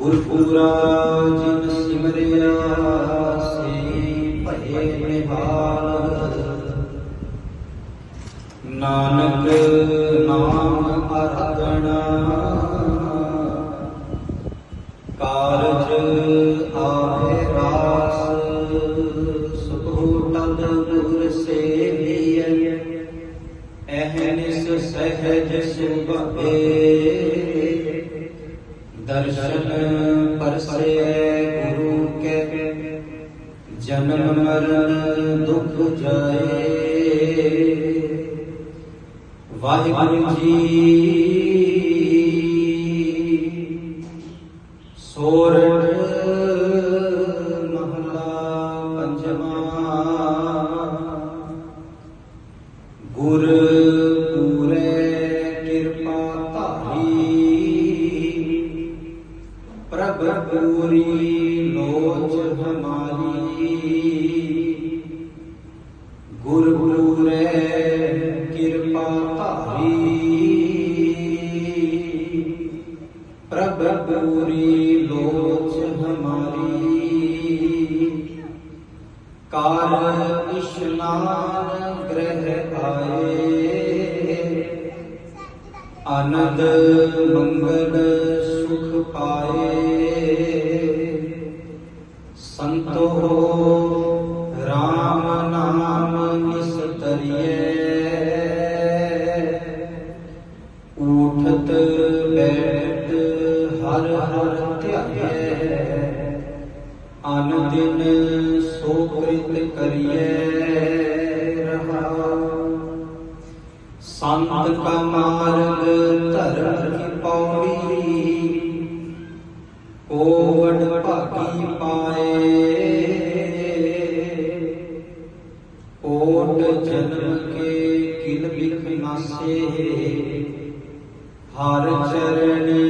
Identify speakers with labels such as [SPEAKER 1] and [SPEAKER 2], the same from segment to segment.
[SPEAKER 1] गुरुपुराजिन सिमरिया से नानक नाम अरगणा कारज आवे रास सुखोटल गुर से अहनिस सहज सुबे दर्शन पर से गुरु के जन्म मरण दुख जाए। वाहिगुरु जी ਕਿਰਪਾ ਪ੍ਰਭ ਪੂਰੀ ਲੋਚ ਹਮਾਰੀ ਕਾਰ ਇਸ਼ਨਾਨ ਗ੍ਰਹਿ ਆਏ ਆਨੰਦ ਮੰਗਲ ਸੁਖ ਪਾਏ ਸੰਤੋ ਰਾਮ ਨਾਮ ਨਿਸਤਰੀਏ मुक्त बैठत हर हर त्यागे। अन सोकृत करिए संत का मार्ग धर्म की पौड़ी। कोवट पाकी पाए। कोट जन्म के किल बिख नासे। हर चरणी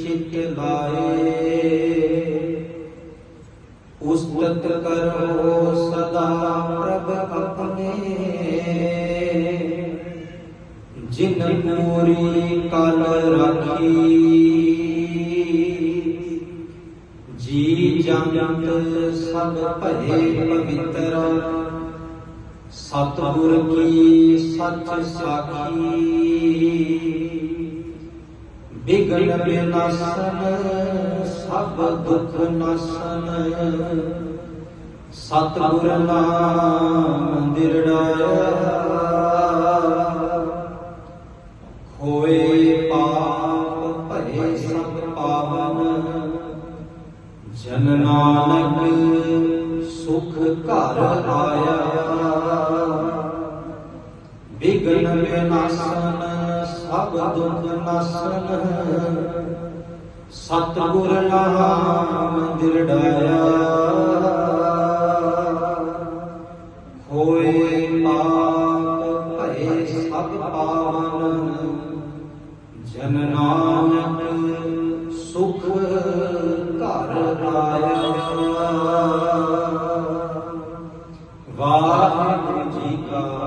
[SPEAKER 1] चित लाए उस्तत करो सदा प्रभ अपने। जिन पूरी काल राखी, जी जंत सब पहे पवित्र। सतगुर की सच साखी। ਸਾਖੀ ਬਿਗਨ ਬਿਨਾਸਨ ਸਭ ਦੁਖ ਨਾਸਨ ਸਤਿਗੁਰ ਨਾਮ ਦਿਰੜਾਇਆ ਹੋਏ ਪਾਪ ਭਰੇ ਸਭ ਪਾਵਨ। ਜਨ ਨਾਨਕ ਸੁਖ ਘਰ ਆਇਆ। ਬਿਗਨ ਬਿਨਾਸਨ ਸਭ ਦੁਖ ਨਾਸਨ ਸਤਿਗੁਰ ਨਾਮ ਦਿਰੜਾਇਆ ਹੋਏ ਪਾਪ ਭਏ ਸਭ ਪਾਵਨ।